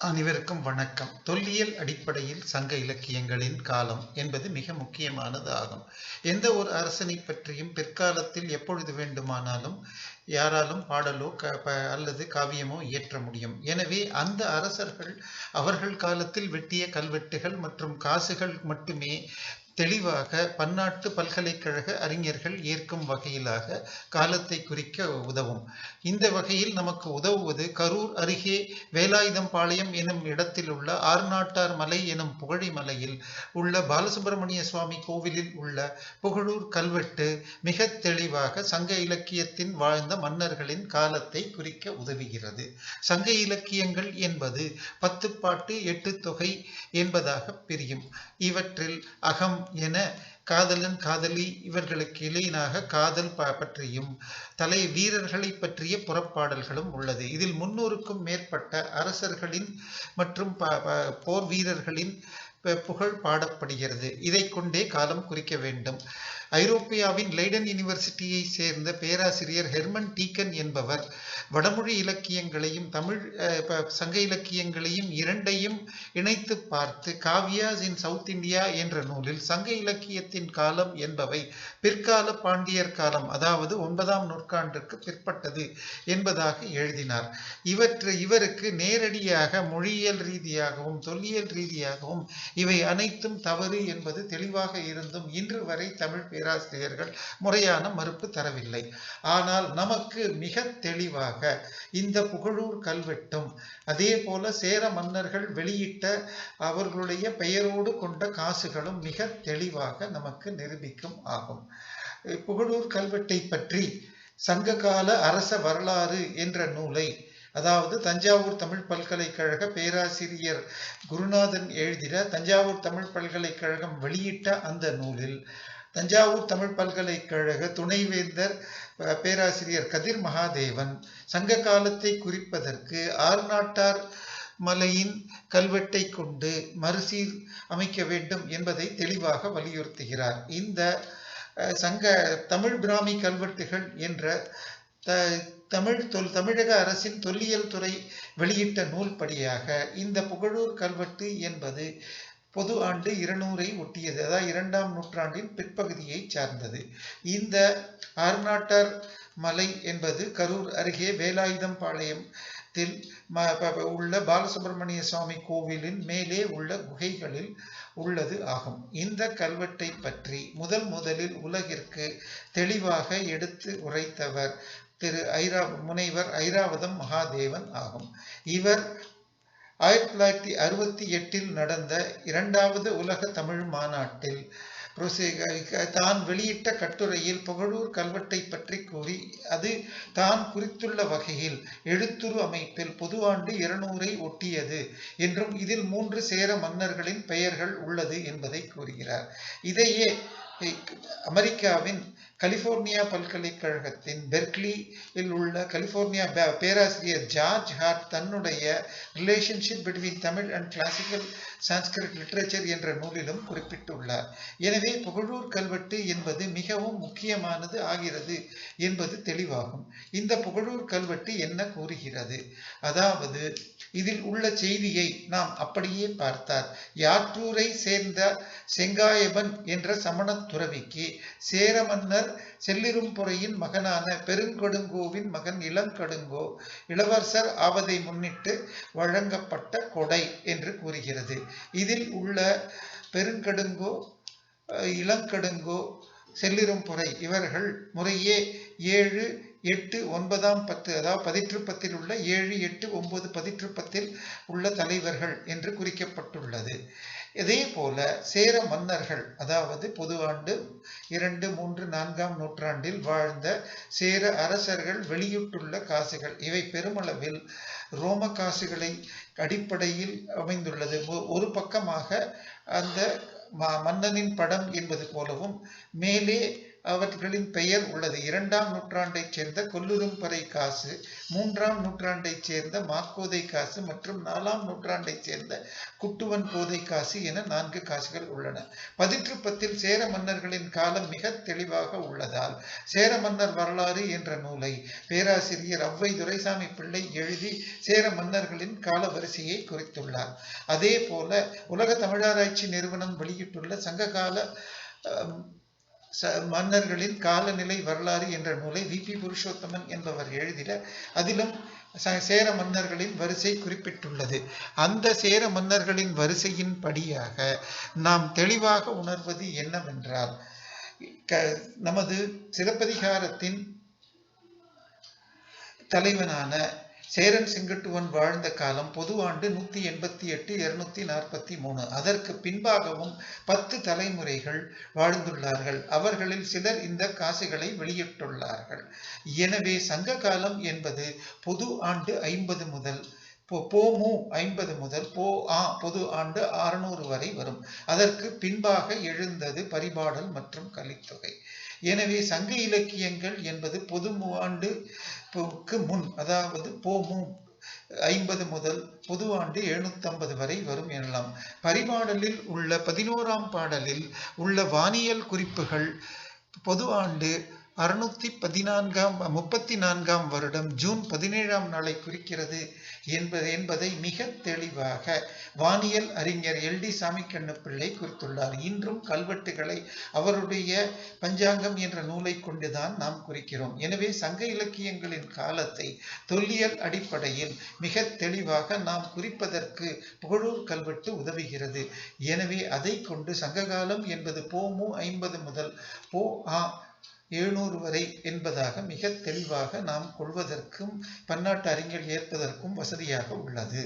அனைவருக்கும் வணக்கம். தொல்லியல் அடிப்படையில் சங்க இலக்கியங்களின் காலம் என்பது மிக முக்கியமானது ஆகும் எந்த ஒரு அரசனை பற்றியும் பிற்காலத்தில் எப்பொழுது வேண்டுமானாலும் யாராலும் பாடலோ க ப அல்லது காவியமோ இயற்ற முடியும். எனவே அந்த அரசர்கள் அவர்கள் காலத்தில் வெட்டிய கல்வெட்டுகள் மற்றும் காசுகள் மட்டுமே தெளிவாக பன்னாட்டு பல்கலைக்கழக அறிஞர்கள் ஏற்கும் வகையிலாக காலத்தை குறிக்க உதவும். இந்த வகையில் நமக்கு உதவுவது கரூர் அருகே வேலாயுதம்பாளையம் எனும் இடத்தில் உள்ள ஆர்நாட்டார் மலை எனும் புகழி மலையில் உள்ள பாலசுப்பிரமணிய சுவாமி கோவிலில் உள்ள புகழூர் கல்வெட்டு மிக தெளிவாக சங்க இலக்கியத்தின் வாழ்ந்த மன்னர்களின் காலத்தை குறிக்க உதவுகிறது. சங்க இலக்கியங்கள் என்பது பத்து பாட்டு எட்டு தொகை என்பதாக பிரியும். இவற்றில் அகம் என காதலன் காதலி இவர்களுக்கு இளையனாக காதல் பற்றியும் தலை வீரர்களை பற்றிய புறப்பாடல்களும் உள்ளது. இதில் முன்னூறுக்கும் மேற்பட்ட அரசர்களின் மற்றும் போர் வீரர்களின் புகழ் பாடப்படுகிறது. இதை கொண்டே காலம் குறிக்க வேண்டும். ஐரோப்பியாவின் லைடன் யூனிவர்சிட்டியை சேர்ந்த பேராசிரியர் ஹெர்மன் டீக்கன் என்பவர் வடமொழி இலக்கியங்களையும் தமிழ் சங்க இலக்கியங்களையும் இரண்டையும் இணைத்து பார்த்து காவியாஸ் இன் சவுத் இந்தியா என்ற நூலில் சங்க இலக்கியத்தின் காலம் என்பவை பிற்கால பாண்டியர் காலம் அதாவது ஒன்பதாம் நூற்றாண்டுக்கு பிற்பட்டது என்பதாக எழுதினார். இவற்று இவருக்கு நேரடியாக மொழியியல் ரீதியாகவும் தொல்லியல் ரீதியாகவும் இவை அனைத்தும் தவறு என்பது தெளிவாக இருந்தும் இன்று வரை தமிழ் பேராசிரியர்கள் முறையான மறுப்பு தரவில்லை. ஆனால் நமக்கு மிக தெளிவாக இந்த புகழூர் கல்வெட்டும் அதே போல சேர மன்னர்கள் வெளியிட்ட அவர்களுடைய பெயரோடு கொண்ட காசுகளும் மிக தெளிவாக நமக்கு நிரூபிக்கும் ஆகும். புகழூர் கல்வெட்டை பற்றி சங்ககால அரச வரலாறு என்ற நூலை அதாவது தஞ்சாவூர் தமிழ் பல்கலைக்கழக பேராசிரியர் குருநாதன் எழுதிட தஞ்சாவூர் தமிழ் பல்கலைக்கழகம் வெளியிட்ட அந்த நூலில் தஞ்சாவூர் தமிழ் பல்கலைக்கழக துணைவேந்தர் பேராசிரியர் கதிர் மகாதேவன் சங்க காலத்தை குறிப்பதற்கு ஆர்நாட்டார் மலையின் கல்வெட்டை கொண்டு மறுசீர் அமைக்க வேண்டும் என்பதை தெளிவாக வலியுறுத்துகிறார். இந்த சங்க தமிழ் பிராமி கல்வெட்டுகள் என்ற த தமிழ் தொல் தமிழக அரசின் தொல்லியல் துறை வெளியிட்ட நூல்படியாக இந்த புகழூர் கல்வெட்டு என்பது பொது ஆண்டு இருநூறை ஒட்டியது அதாவது இரண்டாம் நூற்றாண்டின் பிற்பகுதியை சார்ந்தது. இந்த ஆர்நாட்டார் மலை என்பது கரூர் அருகே தில் உள்ள பாலசுப்பிரமணிய சுவாமி கோவிலின் மேலே உள்ள குகைகளில் உள்ளது ஆகும். இந்த கல்வெட்டை பற்றி முதல் முதலில் உலகிற்கு தெளிவாக எடுத்து உரைத்தவர் திரு ஐரா முனைவர் ஐராவதம் மகாதேவன் ஆகும். இவர் ஆயிரத்தி தொள்ளாயிரத்தி அறுபத்தி எட்டில் நடந்த இரண்டாவது உலக தமிழ் மாநாட்டில் தான் வெளியிட்ட கட்டுரையில் புகழூர் கல்வெட்டை பற்றி கூறி அது தான் குறித்துள்ள வகையில் எழுத்துரு அமைப்பில் பொது ஆண்டு இருநூறை ஒட்டியது என்றும் இதில் மூன்று சேர மன்னர்களின் பெயர்கள் உள்ளது என்பதை கூறுகிறார். இதையே அமெரிக்காவின் கலிபோர்னியா பல்கலைக்கழகத்தின் பெர்க்லியில் உள்ள கலிபோர்னியா பேராசிரியர் ஜார்ஜ் ஹார்ட் தன்னுடைய relationship between Tamil and classical Sanskrit literature என்ற நூலிலும் குறிப்பிட்டுள்ளார். எனவே புகழூர் கல்வெட்டு என்பது மிகவும் முக்கியமானது ஆகிறது என்பது தெளிவாகும். இந்த புகழூர் கல்வெட்டு என்ன கூறுகிறது? அதாவது இதில் உள்ள செய்தியை நாம் அப்படியே பார்த்தார் யாற்றூரை சேர்ந்த செங்காயபன் என்ற சமண துறவிக்கு சேர மன்னர் செல்லிரும்புறையின் மகனான பெருங்கொடுங்கோவின் மகன் இளங்கடுங்கோ இளவரசர் ஆவதை முன்னிட்டு வழங்கப்பட்ட கொடை என்று கூறுகிறது. இதில் உள்ள பெருங்கடுங்கோ இளங்கடுங்கோ செல்லிரும்புறை இவர்கள் முறையே ஏழு எட்டு ஒன்பதாம் பத்து அதாவது பதிற்றுப்பத்தில் உள்ள ஏழு எட்டு ஒன்பது பதிற்றுப்பத்தில் உள்ள தலைவர்கள் என்று குறிக்கப்பட்டுள்ளது. இதே போல சேர மன்னர்கள் அதாவது பொது ஆண்டு இரண்டு மூன்று நான்காம் நூற்றாண்டில் வாழ்ந்த சேர அரசர்கள் வெளியிட்டுள்ள காசுகள் இவை பெருமளவில் ரோம காசுகளை அடிப்படையில் அமைந்துள்ளது. ஒரு பக்கமாக அந்த மன்னனின் படம் என்பது போலவும் மேலே அவர்களின் பெயர் உள்ளது. இரண்டாம் நூற்றாண்டைச் சேர்ந்த கொல்லுதும்பறை காசு மூன்றாம் நூற்றாண்டைச் சேர்ந்த மாக்கோதை காசு மற்றும் நாலாம் நூற்றாண்டைச் சேர்ந்த குட்டுவன் கோதை காசு என நான்கு காசுகள் உள்ளன. பதிற்றுப்பத்தில் சேர மன்னர்களின் காலம் மிக தெளிவாக உள்ளதால் சேர மன்னர் வரலாறு என்ற நூலை பேராசிரியர் அவ்வை துரைசாமி பிள்ளை எழுதி சேர மன்னர்களின் கால வரிசையை குறித்துள்ளார். அதே போல உலக தமிழாராய்ச்சி நிறுவனம் வெளியிட்டுள்ள சங்ககால மன்னர்களின் காலநிலை வரலாறு என்ற நூலை வி. பி. புருஷோத்தமன் என்பவர் எழுதிட அதிலும் ச- சேர மன்னர்களின் வரிசை குறிப்பிட்டுள்ளது. அந்த சேர மன்னர்களின் வரிசையின் படியாக நாம் தெளிவாக உணர்வது என்னவென்றால் க- நமது சிலப்பதிகாரத்தின் தலைவனான சேரன் செங்கட்டுவன் வாழ்ந்த காலம் பொது ஆண்டு நூத்தி எண்பத்தி எட்டு இருநூத்தி நாற்பத்தி மூணு. அதற்கு பின்பாகவும் பத்து தலைமுறைகள் வாழ்ந்துள்ளார்கள். அவர்களில் சிலர் இந்த காசுகளை வெளியிட்டுள்ளார்கள். எனவே சங்க காலம் என்பது பொது ஆண்டு ஐம்பது முதல் போமு ஐம்பது முதல் போ ஆ பொது ஆண்டு அறுநூறு வரை வரும். அதற்கு பின்பாக எழுந்தது பரிபாடல் மற்றும் கலித்தொகை. எனவே சங்க இலக்கியங்கள் என்பது பொது ஆண்டுக்கு முன் அதாவது போமு ஐம்பது முதல் பொது ஆண்டு எழுநூத்தி வரை வரும் எனலாம். பரிபாடலில் உள்ள பதினோராம் பாடலில் உள்ள வானியல் குறிப்புகள் பொது ஆண்டு அறுநூத்தி பதினான்காம் முப்பத்தி நான்காம் வருடம் ஜூன் பதினேழாம் நாளை குறிக்கிறது என்பது என்பதை மிக தெளிவாக வானியல் அறிஞர் எல் டி சாமிக்கண்ணு பிள்ளை குறித்துள்ளார். இன்றும் கல்வெட்டுகளை அவருடைய பஞ்சாங்கம் என்ற நூலை கொண்டுதான் நாம் குறிக்கிறோம். எனவே சங்க இலக்கியங்களின் காலத்தை தொல்லியல் அடிப்படையில் மிக தெளிவாக நாம் குறிப்பதற்கு புகழூர் கல்வெட்டு உதவுகிறது. எனவே அதை கொண்டு சங்ககாலம் என்பது போமு ஐம்பது முதல் போ ஆ எழுநூறு வரை என்பதாக மிக தெளிவாக நாம் கொள்வதற்கும் பன்னாட்டு அறிஞர் ஏற்பதற்கும் வசதியாக உள்ளது.